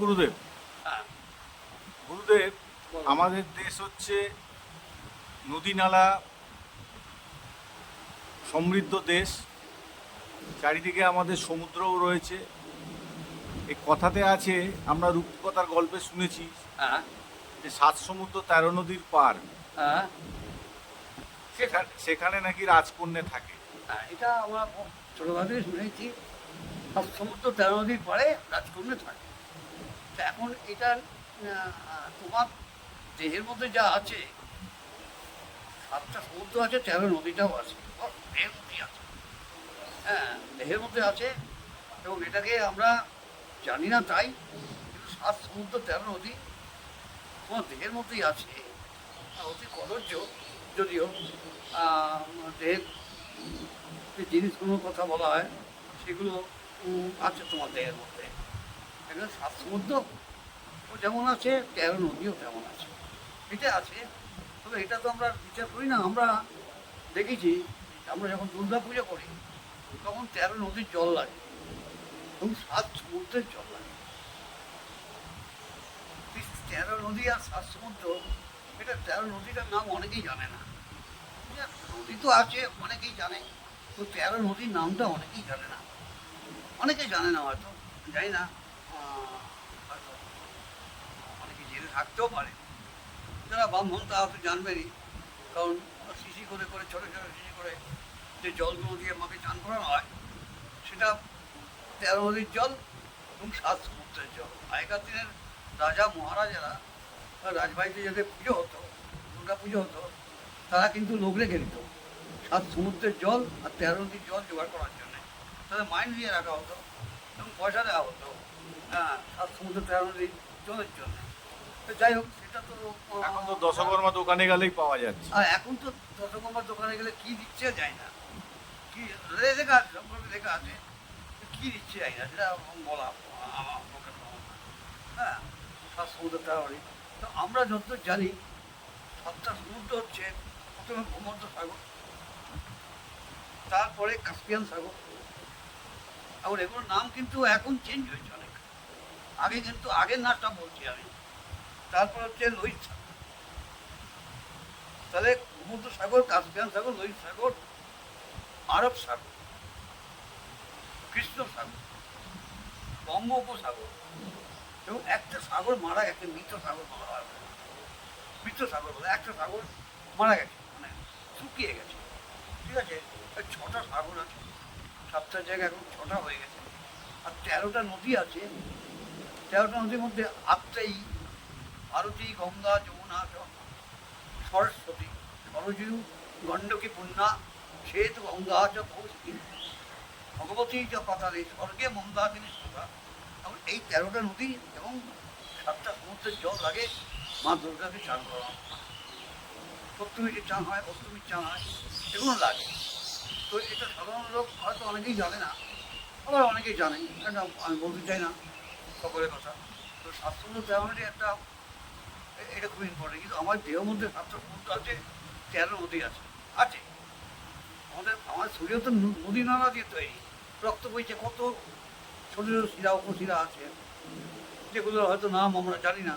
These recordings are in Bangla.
গুরুদেব। গুরুদেব আমাদের দেশ হচ্ছে নদী নালা সমৃদ্ধ দেশ। চারিদিকে আমাদের সমুদ্রও রয়েছে। এই কথাতে আছে আমরা রূপকথার গল্পে শুনেছি হ্যাঁ। যে সাত সমুদ্র তেরো নদীর পার। হ্যাঁ। সেখানে সেখানে নাকি রাজকন্যা থাকে। হ্যাঁ, এটা আমরা থেকে শুনেছি। সব সমুদ্র তেরো নদীর পরে রাজকন্যা থাকে। এখন এটা তোমার দেহের মধ্যে যা আছে সাতটা সমুদ্র আছে তেরো নদীটাও আছে দেহের মধ্যেই আছে। হ্যাঁ দেহের মধ্যে আছে এবং এটাকে আমরা জানি না তাই কিন্তু সাত সমুদ্র তেরো নদী তোমার দেহের মধ্যেই আছে। অতি কদর্য যদিও যে জিনিসগুলোর কথা বলা হয়, সেগুলো আছে তোমার দেহের মধ্যে। এখানে সাত সমুদ্র যেমন আছে, তেরো নদীও তেমন আছে। এটা আছে, তবে এটা তো আমরা বিচার করি না, আমরা দেখেছি, আমরা যখন দুর্গা পুজো করি, তখন তেরো নদীর জল লাগে এবং সাত সমুদ্রের জল লাগে। তেরো নদী আর সাত সমুদ্র এটা তেরো নদীটার নাম অনেকেই জানে না। হ্যাঁ, নদী তো আছে অনেকেই জানে তো তেরো নদীর নামটা অনেকেই জানে না। অনেকে জানে না হয়তো জানি না অনেকে জেনে থাকতেও পারে। যারা ব্রাহ্মণ তারা তো জানবেনই কারণ শিশি করে করে ছোটো ছোটো শিশি করে যে জলগুলো দিয়ে মাকে চান করানো হয় সেটা তেরো নদীর জল এবং সাত সমুদ্রের জল। আগেকার দিনের রাজা মহারাজারা রাজবাড়িতে যাদের পুজো হতো দুর্গা পুজো হতো তারা কিন্তু লোক রেখে দিত। সাত সমুদ্রের জল আর তেরো নদীর জল জোগাড় করার জন্যে। তাদের মাইন দিয়ে রাখা হতো এবং পয়সা দেওয়া হতো হ্যাঁ সাত সমুদ্র তেরো নদীর জলের জন্য। তো যাই হোক সেটা তো এখন তো দশকর্মা দোকানে গেলেই পাওয়া যাচ্ছে। আর এখন তো দশকর্মার দোকানে গেলে কি দিচ্ছে যায় না। কি লেখা আছে সম্পর্কে লেখা আছে কী দিচ্ছে যায় না সেটা বলা আমার হ্যাঁ সাত সমুদ্র তাহলে তো আমরা যতদূর জানি সাতটা সমুদ্র হচ্ছে, প্রথমে ভূমধ্য সাগর, তারপরে কাস্পিয়ান সাগর। এখন এগুলোর নাম কিন্তু এখন চেঞ্জ হয়েছে অনেক। আগে কিন্তু আগের নামটা বলছি আমি। তারপর হচ্ছে লোহিত তাহলে ভূমধ্য সাগর, কাস্পিয়ান সাগর লোহিত সাগর, আরব সাগর, কৃষ্ণ সাগর, বঙ্গোপসাগর এবং একটা সাগর মারা গেছে, মৃত সাগর বলা হয় মৃত সাগর বলে, একটা সাগর মারা গেছে মানে শুকিয়ে গেছে। ঠিক আছে? ছটা সাগর আছে, সাতটা জায়গা এখন ছটা হয়ে গেছে। আর তেরোটা নদী আছে, তেরোটা নদীর মধ্যে আটটাই ভারতী, গঙ্গা, যমুনা, সরস্বতী সরজু গণ্ডকী পূর্ণা শ্বেত, গঙ্গা, চ, ভগবতী, চ, পাতালে, স্বর্গে মন্দাকিনী, সুধা এবং এই তেরোটা নদী এবং সাতটা সমুদ্রের জল লাগে, মা দুর্গাকে চান করা সপ্তমীতে চান হয় অষ্টমীর চান হয় এগুলো লাগে। তো এটা সাধারণ লোক হয়তো অনেকেই জানে না, আবার অনেকেই জানে এটা আমি বলতে চাই না সকলের কথা। তো স্বাস্থ্য তেমনটি একটা এটা খুব ইম্পর্টেন্ট কিন্তু আমার দেহের মধ্যে সাতটা সমুদ্র আছে, তেরো নদী আছে আছে। আমাদের আমার শরীরে তো নদী নালা দিয়ে তৈরি, রক্ত বইছে, কত ছোটো ছোটো শিরা, উপশিরা আছে। যেগুলো হয়তো নাম আমরা জানি না।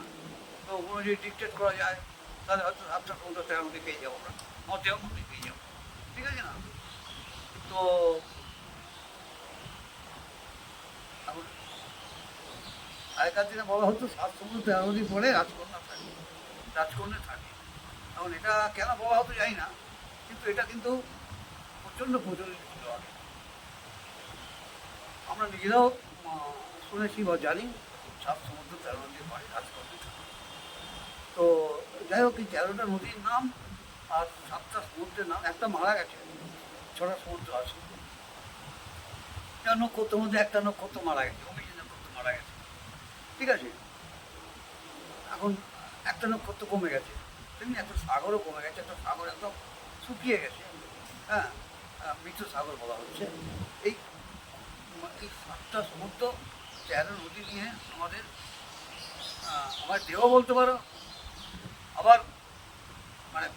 তো ওগুলো যদি ডিকটেট করা যায়, তাহলে হয়তো সাতটা সমুদ্র তেরো নদী পেয়ে যাব আমরা আমার মধ্যে পেয়ে যাব। ঠিক আছে না? তো আগেকার দিনে বলা হতো সাত সমুদ্র তেরো নদী পরে রাজকন্যা থাকে। রাজকন্যা থাকে। এখন এটা কেন বলা হতো জানি না, কিন্তু এটা কিন্তু প্রচণ্ড প্রচলিত ছিল আগে। আমরা নিজেরাও শুনেছি বা জানি, সাত সমুদ্র তেরো নদীর পরে রাজকন্যা থাকে তো যাই হোক, এই তেরোটা নদীর নাম আর সাতটা সমুদ্রের নাম, একটা মারা গেছে, ছটা সমুদ্র আছে। একটা নক্ষত্রের মধ্যে একটা নক্ষত্র মারা গেছে, অভিজিৎ নক্ষত্র মারা গেছে। ঠিক আছে? এখন একটা নক্ষত্র কমে গেছে। তেমনি একটা সাগরও কমে গেছে, একটা সাগর একদম শুকিয়ে গেছে। হ্যাঁ মৃত সাগর বলা হচ্ছে। এই এই সাতটা সমুদ্র তেরো নদী নিয়ে আমাদের আমার দেহ বলতে পারো আবার মানে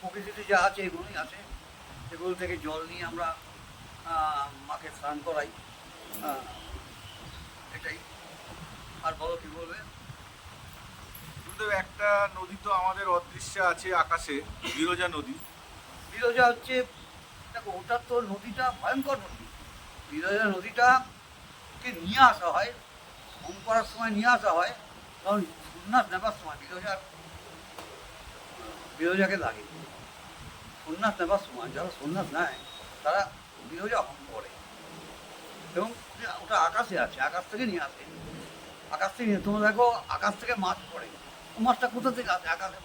প্রকৃতিতে যা আছে এগুলোই আছে। সেগুলো থেকে জল নিয়ে আমরা মাকে স্নান করাই। এটাই। আর বলো কি বলবে? কিন্তু একটা নদী তো আমাদের অদৃশ্যে আছে আকাশে বিরজা নদী। বিরজা হচ্ছে দেখো ওটা তো নদীটা ভয়ঙ্কর নদী। বিরজা নদীটা কে নিয়ে আসা হয় হোম করার সময় নিয়ে আসা হয়, কারণ সন্ন্যাস নেবার সময় বিরজা বিরজাকে লাগে। সন্ন্যাস নেবার সময়, যারা সন্ন্যাস নেয়, তারা বিরজা হোম করে এবং ওটা আকাশে আছে, আকাশ থেকে নিয়ে আসে। আকাশ থেকে নিয়ে তোমরা দেখো, আকাশ থেকে মাছ পড়ে। মাছটা কোথা থেকে আসে? আকাশে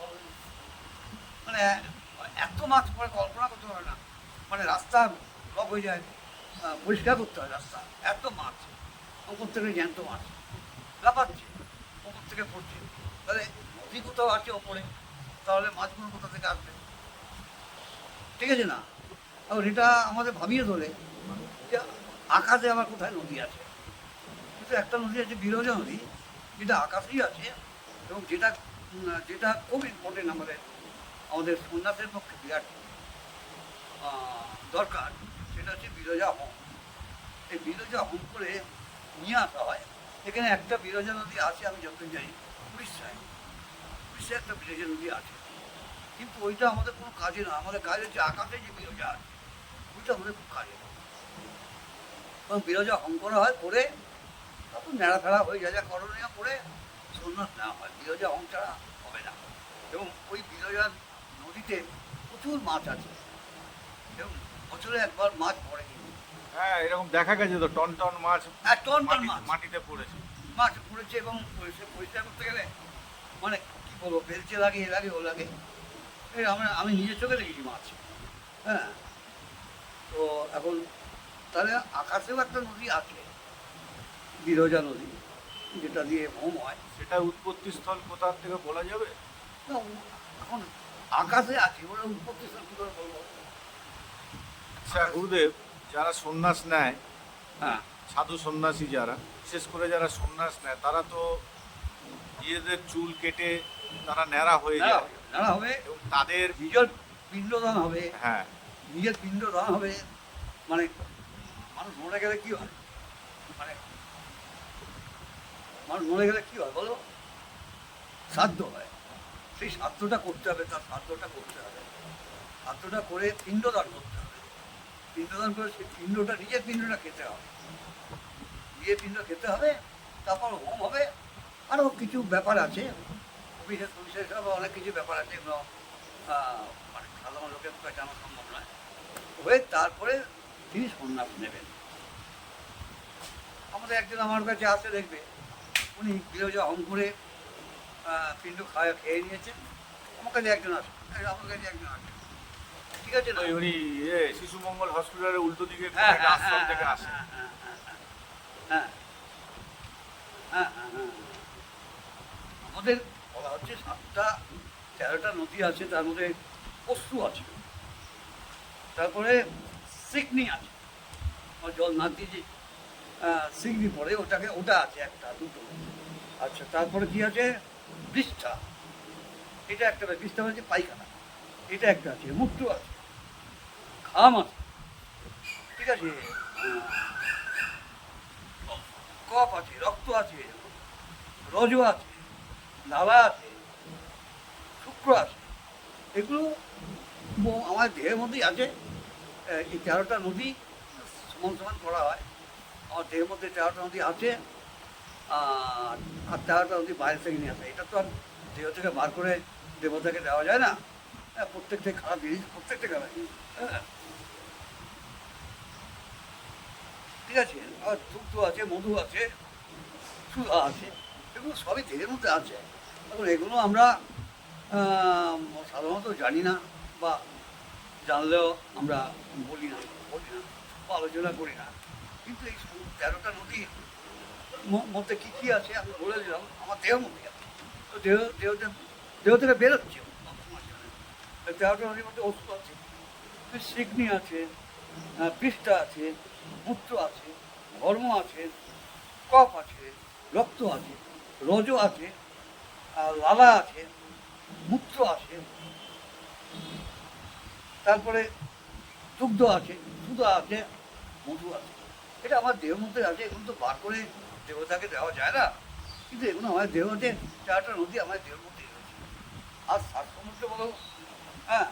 মানে এত মাছ পরে কল্পনা করতে পারে না। মানে রাস্তা ব্লক হয়ে যায়। পরিষ্কার করতে হয় রাস্তা। এত মাছ ওপর থেকে জ্যান্ত মাছ। লাফাচ্ছে ওপর থেকে পড়ছে। তাহলে নদী কোথাও আছে ওপরে? তাহলে মাছগুলো কোথা থেকে আসবে? ঠিক আছে না? আর এটা আমাদের ভাবিয়ে তোলে যে আকাশে আবার কোথায় নদী আছে। কিন্তু একটা নদী আছে, বিরোজা নদী। যেটা আকাশেই আছে এবং যেটা যেটা খুব ইম্পর্টেন্ট আমাদের আমাদের সন্ন্যাসের পক্ষে বিরাট দরকার। সেটা হচ্ছে বিরজা হোম। এই বিরজা হোম করে নিয়ে আসা হয়। এখানে একটা বিরজা নদী আছে, আমি যতদিন জানি, উড়িষ্যায়। উড়িষ্যায় একটা বিরজা নদী আছে। কিন্তু ওইটা আমাদের কোনো কাজে না। আমাদের কাজ হচ্ছে আকাশে যে বিরজা আছে, ওইটা আমাদের খুব কাজে এবং বিরজা হোম করা হয় করে তারপর নেড়া ফেড়া হয়ে যা যা করণীয় করে সন্ন্যাস নেওয়া হয়। বিরজা হোম ছাড়া হবে না। এবং ওই বিরজা নদীতে প্রচুর মাছ আছে। এবং বছরে একবার মাছ পড়ে হ্যাঁ এরকম দেখা গেছে তো টন টন মাছ এক টন টন মাছ। মাটিতে পড়েছে। মাছ পড়েছে এবং পরিষ্কার করতে গেলে মানে কি বলব বেলচে লাগে এ লাগে ও লাগে। এই আমরা আমি নিজের চোখে দেখেছি মাছ। হ্যাঁ। তো এখন তাহলে আকাশেও একটা নদী আছে বিরজা নদী যেটা দিয়ে হোম হয়। সেটা উৎপত্তি স্থল কোথা থেকে বলা যাবে? না, এখন আকাশে আছে ওরা উৎপত্তি স্থল কি করে বলব? আচ্ছা গুরুদেব যারা সন্ন্যাস নেয় হ্যাঁ। সাধু সন্ন্যাসী যারা বিশেষ করে যারা সন্ন্যাস নেয় তারা তো নিজেদের চুল কেটে তারা ন্যাড়া হয়ে যায়। হবে, হবে এবং তাদের নিজের পিণ্ডদান হবে হ্যাঁ। নিজের পিণ্ড দান হবে মানে মানুষ মরে গেলে কি হয়? মানে মানুষ মরে গেলে কি হয় বলো? শ্রাদ্ধ হয়। সেই শ্রাদ্ধটা করতে হবে তার শ্রাদ্ধটা করতে হবে। শ্রাদ্ধটা করে পিণ্ডদান করতে হবে। পিণ্ডদান করে সেই পিণ্ডটা, নিজের পিণ্ডটা খেতে হবে। নিজের পিণ্ড খেতে হবে, তারপর হোম হবে। আরও কিছু ব্যাপার আছে। বিশেষ বিশেষ অনেক কিছু ব্যাপার আছে, এগুলো মানে সাধারণ লোকের পক্ষে জানা সম্ভব নয়। হয়ে তারপরে তিনি সন্ন্যাস নেবেন। আমাদের একজন আমার কাছে আসে, দেখবে। উনি বিরোজা হম করে পিণ্ড খাওয়া খেয়ে নিয়েছেন। আমার কাছে একজন আসে আমার কাছে একজন আসে। ঠিক আছে? না ওই উনি শিশু মঙ্গল হসপিটালের উল্টো দিকে হ্যাঁ একটা হ্যাঁ আশ্রম হ্যাঁ থেকে হ্যাঁ, আসে। হ্যাঁ, হ্যাঁ, হ্যাঁ, হ্যাঁ, হ্যাঁ। আমাদের বলা হচ্ছে সাতটা তেরোটা নদী আছে তার মধ্যে পশু আছে তারপরে সিকনি আছে। জল না দিয়ে যে সিকনি পড়ে ওটাকে ওটা আছে একটা দুটো। আচ্ছা তারপরে কি আছে? বৃষ্ঠা। এটা একটা বৃষ্ঠা হচ্ছে পায়খানা। এটা একটা আছে মুক্ত আছে। খাম ঠিক আছে। কফ আছে রক্ত আছে রজ আছে লালা আছে শুক্র আছে। এগুলো আমার দেহের মধ্যেই আছে। এই তেরোটা নদী সমান সমান করা হয়। আমার দেহের মধ্যে তেরোটা নদী আছে আর আর তেরোটা নদী বাইরে থেকে নিয়ে আসে এটা তো আর দেহ থেকে বার করে দেবতাকে দেওয়া যায় না। হ্যাঁ, প্রত্যেকটা খারাপ জিনিস প্রত্যেকটা খারাপ জিনিস। হ্যাঁ। ঠিক আছে? আর দুগ্ধ আছে, মধু আছে, সুধা আছে, এগুলো সবই দেহের মধ্যে আছে। এখন এগুলো আমরা সাধারণত জানি না বা জানলেও আমরা বলি না বলি না বা আলোচনা করি না। কিন্তু এই তেরোটা নদীর ম- মধ্যে কী কী আছে আমি বলে দিলাম, আমার দেহ মধ্যে আছে। তো দেহ দেহ দেহ থেকে বেরোচ্ছে তেরোটা নদীর মধ্যে ওষুধ আছে সিগনি আছে পৃষ্ঠা আছে মূত্র আছে ধর্ম আছে, কফ আছে, রক্ত আছে, রজ আছে, আর লালা আছে, মূত্র আছে। তারপরে দুগ্ধ আছে দুধ আছে, মধু আছে। এটা আমার দেহের মধ্যে আছে, এগুলো তো বার করে দেবতাকে দেওয়া যায় না। কিন্তু এগুলো আমার দেহতে চারটা নদী আমার দেহের মধ্যে রয়েছে। আর সাত সমুদ্র বলো হ্যাঁ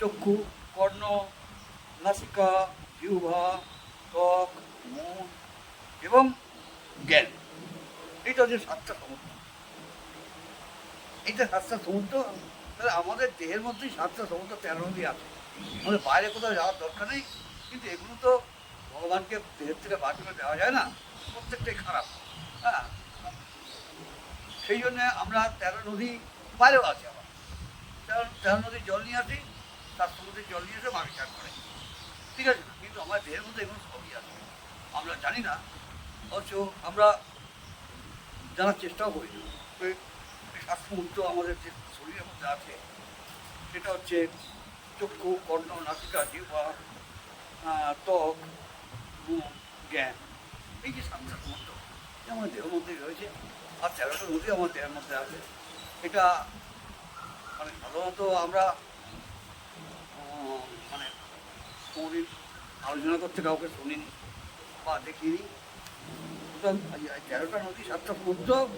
চক্ষু, কর্ণ, নাসিকা, জিহ্বা ত্বক, মন এবং জ্ঞান। এটা হচ্ছে সাতটা সমুদ্র। এইটা সাতটা সমুদ্র, তাহলে আমাদের দেহের মধ্যেই সাতটা সমুদ্র তেরো নদী আছে। আমাদের বাইরে কোথাও যাওয়ার দরকার নেই, কিন্তু এগুলো তো ভগবানকে দেহের থেকে বার করে দেওয়া যায় না, প্রত্যেকটাই খারাপ। হ্যাঁ? সেই জন্য আমরা তেরো নদী বাইরেও আছে আবার। তেরো নদীর জল নিয়ে আসি তার সমুদ্রের জল নিয়ে এসে মাকে চান করে। ঠিক আছে, কিন্তু আমার দেহের মধ্যে এগুলো সবই আছে। আমরা জানি না, অথচ আমরা জানার চেষ্টাও করি না। আমাদের যে শরীরের মধ্যে আছে, সেটা হচ্ছে চক্ষু, কর্ণ, নাসিকা, জিহ্বা ত্বক, মন, জ্ঞান। এই যে সাতটা এটা আমার দেহের মধ্যেই রয়েছে। আর তেরোটা নদী আমার দেহের মধ্যে আছে। এটা মানে সাধারণত আমরা মানে কোনোদিন আলোচনা করতে কাউকে শুনিনি বা দেখিনি। এই- এই তেরোটা নদী সাতটা সমুদ্র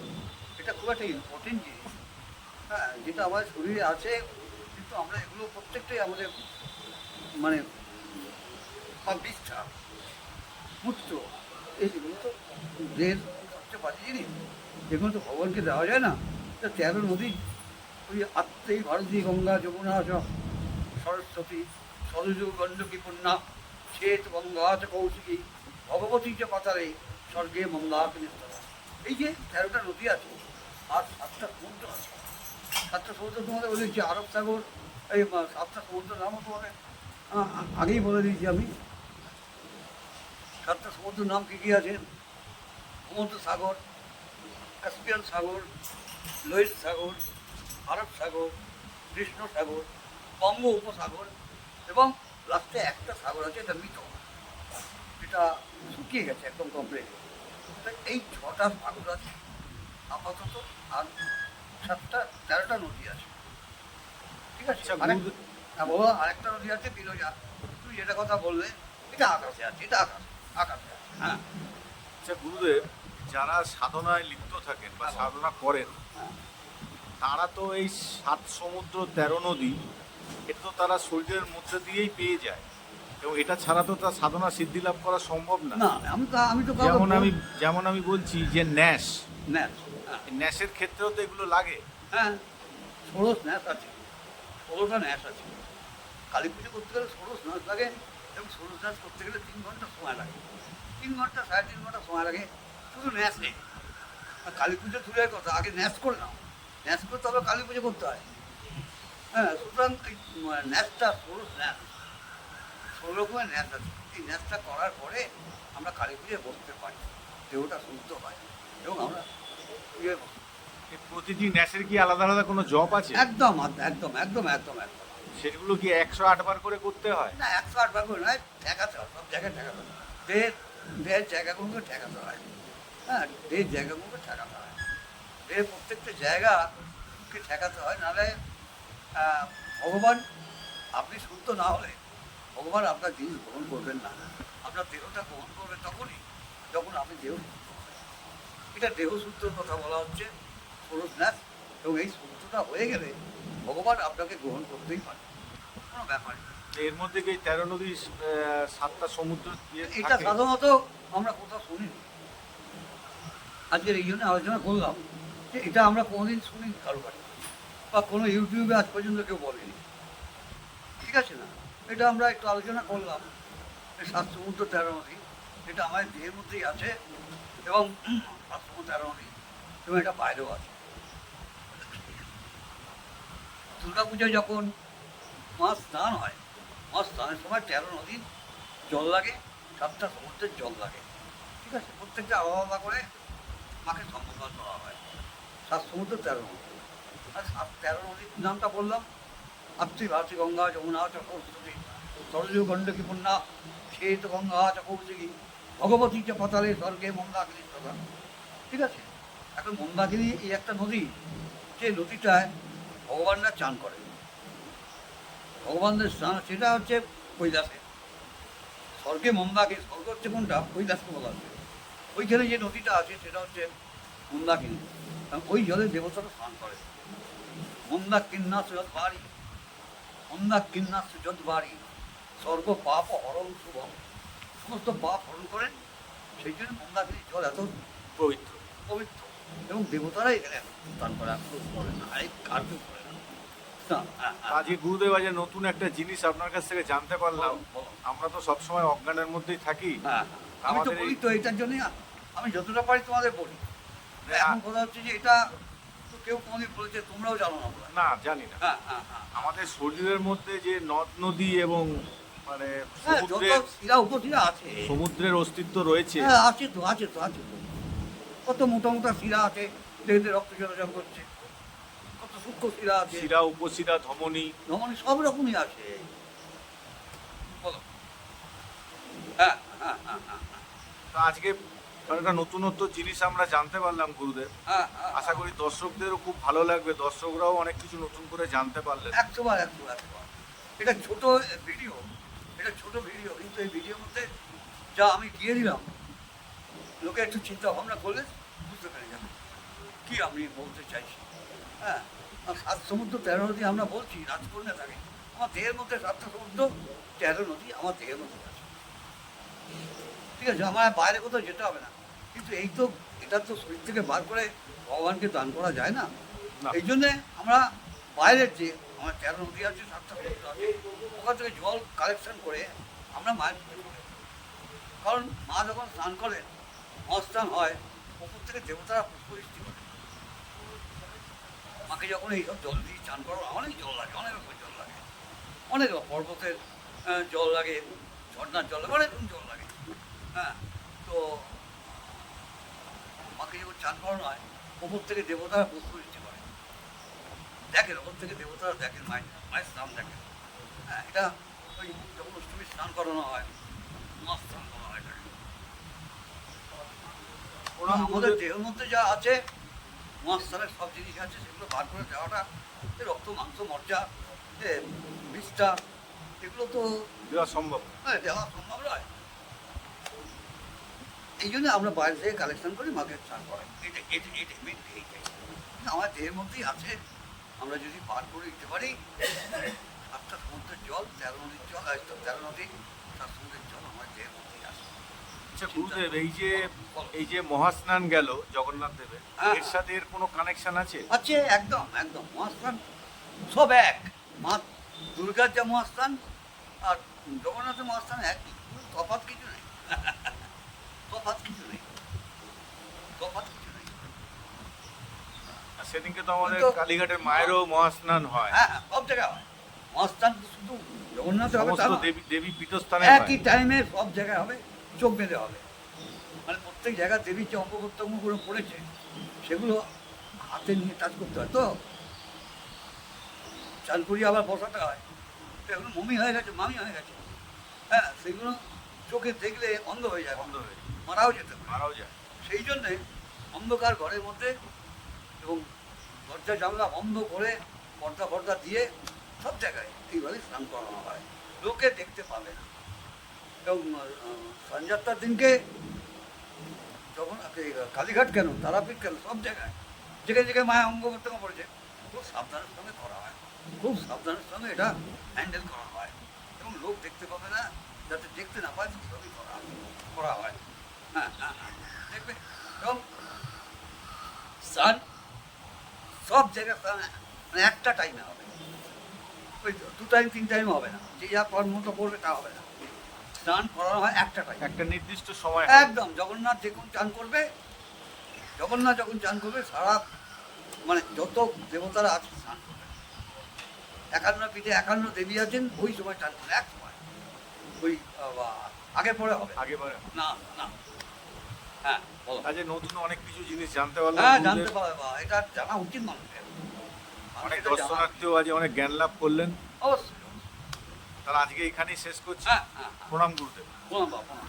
এটা খুব একটা ইম্পর্টেন্ট জিনিস। হ্যাঁ যেটা আমাদের শরীরে আছে, কিন্তু আমরা এগুলো প্রত্যেকটাই আমাদের মানে বা বিষ্ঠা এইগুলো তো সবচেয়ে বাজে জিনিস। এগুলো তো ভগবানকে দেওয়া যায় না? তা তেরো নদী, ওই আত্মেই ভারতী গঙ্গা যমুনা সরস্বতী সরযু গণ্ডকী পূর্ণা শ্বেত গঙ্গা চ কৌশিকী ভগবতী চ পাতারে স্বর্গে মঙ্গাকিনী এই যে তেরোটা নদী আছে, আর সাতটা সমুদ্র আছে। সাতটা সমুদ্র তোমাদের বলেছি আরব সাগর, এই সাতটা সমুদ্র নামও আ- আগেই বলে দিয়েছি আমি। সাতটা সমুদ্র নাম কী কী আছে? সমুদ্র সাগর কাস্পিয়ান সাগর, লোহিত সাগর, আরব সাগর, কৃষ্ণ সাগর বঙ্গ উপসাগর এবং লাস্টে একটা সাগর আছে এটা মৃত। এটা শুকিয়ে গেছে একদম কমপ্লিট এই ছটা সাগর আছে আপাতত আর সাতটা তেরোটা নদী আছে। ঠিক আছে? আচ্ছা, হ্যাঁ বাবা আরেকটা নদী আছে বিরজা। তুই যেটা কথা বললে এটা আকাশে আছে এটা আকাশ আকাশে আছে। হ্যাঁ। আচ্ছা গুরুদেব যারা সাধনায় লিপ্ত থাকেন বা সাধনা করেন হ্যাঁ। তারা তো এই সাত সমুদ্র তেরো নদী এটা তো তারা শরীরের মধ্যে দিয়েই পেয়ে যায়। এবং এটা ছাড়া তো তার সাধনা সিদ্ধি লাভ করা সম্ভব না। না আমি তো আমি তো যেমন আমি যেমন আমি বলছি যে ন্যাস। ন্যাস হ্যাঁ। ন্যাসের ক্ষেত্রেও তো এগুলো লাগে। হ্যাঁ ষোড়শ ন্যাস আছে। ষোলোটা ন্যাস আছে। কালী পুজো করতে গেলে ষোড়শ ন্যাস লাগে এবং ষোড়শ ন্যাস করতে গেলে তিন ঘণ্টা সময় লাগে। তিন ঘণ্টা সাড়ে তিন ঘণ্টা সময় লাগে। শুধু ন্যাস নেই। আর কালী পুজো দূরের কথা। আগে ন্যাস করলাম। ন্যাস করতে হবে কালী পুজো করতে হয়। হ্যাঁ সুতরাং ন্যাসটা ষোড়শ ন্যাস ষোলো রকমের ন্যাস আছে। এই ন্যাসটা করার পরে আমরা কালী পুজোয় বসতে পারি। দেহটা শুদ্ধ হয়। এবং আমরা পুজোয় বসতে প্রতিটি ন্যাসের কি আলাদা আলাদা কোনো জব আছে? একদম একদম একদম একদম একদম। সেগুলো কি একশো আটবার করে করতে হয়? না একশো আট ভাগ করে নয় ঠেকাতে হয় সব জায়গায় ঠেকাতে হয় দেহের দেহের জায়গাগুলোকে ঠেকাতে হয়। হ্যাঁ দেহের জায়গাগুলোকে ঠেকাতে হয়। দেহের প্রত্যেকটা জায়গাকে ঠেকাতে হয় নাহলে ভগবান আপনি শুদ্ধ না হলে ভগবান আপনার জিনিস গ্রহণ করবেন না। আপনার দেহটা গ্রহণ করবে তখনই যখন আপনি দেহ শুদ্ধ এটা দেহ শুদ্ধর কথা বলা হচ্ছে ষোড়শ ন্যাস এবং এই শুদ্ধটা হয়ে গেলে ভগবান আপনাকে গ্রহণ করতেই পারে। কোনো ব্যাপার। এর মধ্যে কি তেরো নদী সাতটা সমুদ্র এটা সাধারণত আমরা কোথাও শুনিনি। আজকের এই জন্য আলোচনা করলাম যে এটা আমরা কোনোদিন শুনিনি কারও কাছে বা কোনো ইউটিউবে আজ পর্যন্ত কেউ বলেনি। ঠিক আছে না? এটা আমরা একটু আলোচনা করলাম। এই সাত সমুদ্র তেরো নদী এটা আমাদের দেহের মধ্যেই আছে এবং সাত সমুদ্র তেরো নদী এবং এটা বাইরেও আছে। দুর্গা পুজোয় যখন মাছ স্নান হয়, মাছ স্নানের সময় তেরো নদীর জল লাগে, সাতটা সমুদ্রের জল লাগে। ঠিক আছে? প্রত্যেকটা আলাদা আলাদা করে মাকে সম্বোধন করা হয়। সাত সমুদ্র তেরো নদী তেরো নদীর নামটা বললাম আত্মী ভারতী গঙ্গা, যমুনা চক্রবর্তী সরজু গণ্ডকী পূর্ণা, শ্বেত গঙ্গা চক্রবর্তী ভগবতী চ পাতালে স্বর্গে মন্দাকিনী কথা ঠিক আছে? এখন মন্দাকিনী এই একটা নদী, যে নদীটায় ভগবানরা চান করে ভগবানদের স্নান, সেটা হচ্ছে কৈলাসে। স্বর্গে মন্দাকিনী স্বর্গ হচ্ছে কোনটা? কৈলাসকে বলা হচ্ছে। ওইখানে যে নদীটা আছে, সেটা হচ্ছে মন্দাকিনী। ওই জলে দেবতারা স্নান করে। মন্দা কিন্নাস যত বাড়ি মন্দা কিন্নাস যত বাড়ি স্বর্গ পাপ হরণ শুভম। সমস্ত পাপ হরণ করেন। সেই জন্য মন্দাকিনী জল এত পবিত্র পবিত্র। এবং দেবতারা এখানে স্নান করে করে না আর কার। না। আজকে গুরুদেব আজ নতুন একটা জিনিস আপনার কাছ থেকে জানতে পারলাম। আমরা তো সবসময় অজ্ঞানের মধ্যেই থাকি। হ্যাঁ আমি তো বলি তো এটার জন্যই আমি যতটা পারি তোমাদের বলি। এখন কথা হচ্ছে যে এটা তো কেউ কোনোদিন বলেছে তোমরাও জানো না না জানি না। হ্যাঁ হ্যাঁ হ্যাঁ। আমাদের শরীরের মধ্যে যে নদ নদী এবং মানে হ্যাঁ সমুদ্রের আছে। সমুদ্রের অস্তিত্ব রয়েছে। হ্যাঁ আছে তো আছে তো আছে তো। কত মোটা মোটা শিরা আছে দেখতে রক্ত চলাচল করছে। কত সূক্ষ্ম শিরা আছে। শিরা উপশিরা ধমনী। মানে সব রকমই আছে। বলো। হ্যাঁ হ্যাঁ হ্যাঁ হ্যাঁ। তা আজকে একটা নতুনত্ব জিনিস আমরা জানতে পারলাম গুরুদেব। আশা করি দর্শকদেরও খুব ভালো লাগবে। দর্শকরাও অনেক কিছু নতুন করে জানতে পারলেন। একশো বার একশো বার, একশো বার। এটা ছোট ভিডিও এটা ছোট ভিডিও কিন্তু এই ভিডিওর মধ্যে যা আমি দিয়ে দিলাম লোকে একটু চিন্তা ভাবনা করলে বুঝতে পেরে যাবে কি আমি বলতে চাইছি। হ্যাঁ সাত সমুদ্র তেরো নদী আমরা বলছি রাজকন্যা থাকে। আমার দেহের মধ্যে সাতটা সমুদ্র তেরো নদী আমার দেহের মধ্যে আছে। ঠিক আছে আমার বাইরে কোথাও যেতে হবে না। কিন্তু এই তো এটা তো শরীর থেকে বার করে ভগবানকে দান করা যায় না। এই জন্যে আমরা বাইরের যে আমার তেরো নদী আছে সাতটা সমুদ্র আছে ওখান থেকে জল কালেকশন করে আমরা মায়ের পুজো করি। কারণ মা যখন স্নান করেন মহাস্নান হয় পুকুর থেকে দেবতারা পুষ্পবৃষ্টি করে। মাকে যখন এইসব জল দিয়ে চান করো অনেক জল লাগে অনেক রকম জল লাগে। অনেক রকম পর্বতের জল লাগে ঝর্ণার জল লাগে অনেক রকম জল লাগে। হ্যাঁ তো মাকে যখন চান করানো হয় ওপর থেকে দেবতারা পুষ্পবৃষ্টি করে। দেখেন ওপর থেকে দেবতারা দেখেন মায়ের মায়ের স্নান দেখেন। হ্যাঁ এটা ওই যখন অষ্টমীর স্নান করানো হয় মা স্নান করা হয়। ওরা আমাদের দেহের মধ্যে যা আছে মহাস্থানের সব জিনিস আছে সেগুলো বার করে দেওয়াটা রক্ত মাংস মর্যা বিষটা এগুলো তো দেওয়া সম্ভব। হ্যাঁ, দেওয়া সম্ভব নয়। এই জন্য আমরা বাইরে থেকে কালেকশন করি মাকে স্নান করাই এটা এটা এটা মেন এইটাই আমার দেহের মধ্যেই আছে আমরা যদি পার করে দিতে পারি সাতটা সমুদ্রের জল তেরো নদীর জল আর তেরো নদী সাত সমুদ্রের জল আমার দেহের মধ্যেই আছে। আচ্ছা গুরুদেব এই যে এই যে মহাস্নান গেল জগন্নাথ দেবের হ্যাঁ। এর সাথে এর কোনো কানেকশন আছে? আছে একদম একদম মহাস্থান সব এক। মা দুর্গার যা মহাস্থান আর জগন্নাথের মহাস্থান একই কোনো তফাৎ কিছু নেই। তফাৎ কিছু নেই। তফাৎ কিছু নেই। আর সেদিনকে তো আমাদের কালীঘাটের মায়েরও মহাস্নান হয়। হ্যাঁ হ্যাঁ সব জায়গায় হয়। মহাস্থান তো শুধু জগন্নাথে হবে তা দেবী দেবী পীঠস্থানে একই টাইমে সব জায়গায় হবে চোখ বেঁধে হবে। মানে প্রত্যেক জায়গায় দেবীর যে অঙ্গ পড়েছে সেগুলো হাতে নিয়ে টাচ করতে হয়। তো চান করিয়ে আবার বসাতে হয়। এগুলো মমি হয়ে গেছে মামি হয়ে গেছে। হ্যাঁ সেগুলো চোখে দেখলে অন্ধ হয়ে যায়। বন্ধ হয়ে যায়। মারাও যেতে মারাও যায় সেই জন্যে অন্ধকার ঘরের মধ্যে এবং দরজা, জানলা বন্ধ করে পর্দা ফর্দা দিয়ে সব জায়গায় এইভাবে স্নান করানো হয়। লোকে দেখতে পাবে না। এবং সঞ্জাত্রার দিনকে যখন কালীঘাট কেন, তারাপীঠ কেন, সব জায়গায় যেখানে যেখানে মায়া অঙ্গ প্রত্যঙ্গ পড়েছে, খুব সাবধানের সঙ্গে করা হয়। খুব সাবধানের সঙ্গে এটা হ্যান্ডেল করা হয়। এবং লোক দেখতে পাবে না, যাতে দেখতে না পায় সেইভাবেই করা করা হ্যাঁ। দেখবে স্নান সব জায়গায় মানে একটা টাইমে হবে। ওই দু টাইম তিন টাইম হবে না। যে যা কর্মটা করবে তা হবে না। স্নান করানো হয় একটা টাইম একটা নির্দিষ্ট সময় একদম জগন্নাথ যখন চান করবে জগন্নাথ যখন চান করবে সারা মানে যত দেবতারা আছে স্নান করবে। একান্ন পিঠে একান্ন দেবী আছেন ওই সময় চান করবে এক সময়। ওই আগে পরে হবে। আগে বারে না না। হ্যাঁ বলো। আজ নতুন অনেক কিছু জিনিস জানতে পারলাম হ্যাঁ জানতে পারলাম। এটা জানা উচিত মানুষের। অনেক দর্শনার্থীও আজ অনেক জ্ঞান লাভ করলেন। অবশ্যই। তাহলে আজকে এখানেই শেষ করছি। হ্যাঁ হ্যাঁ হ্যাঁ। প্রণাম গুরুদেব। প্রণাম বাবা, প্রণাম।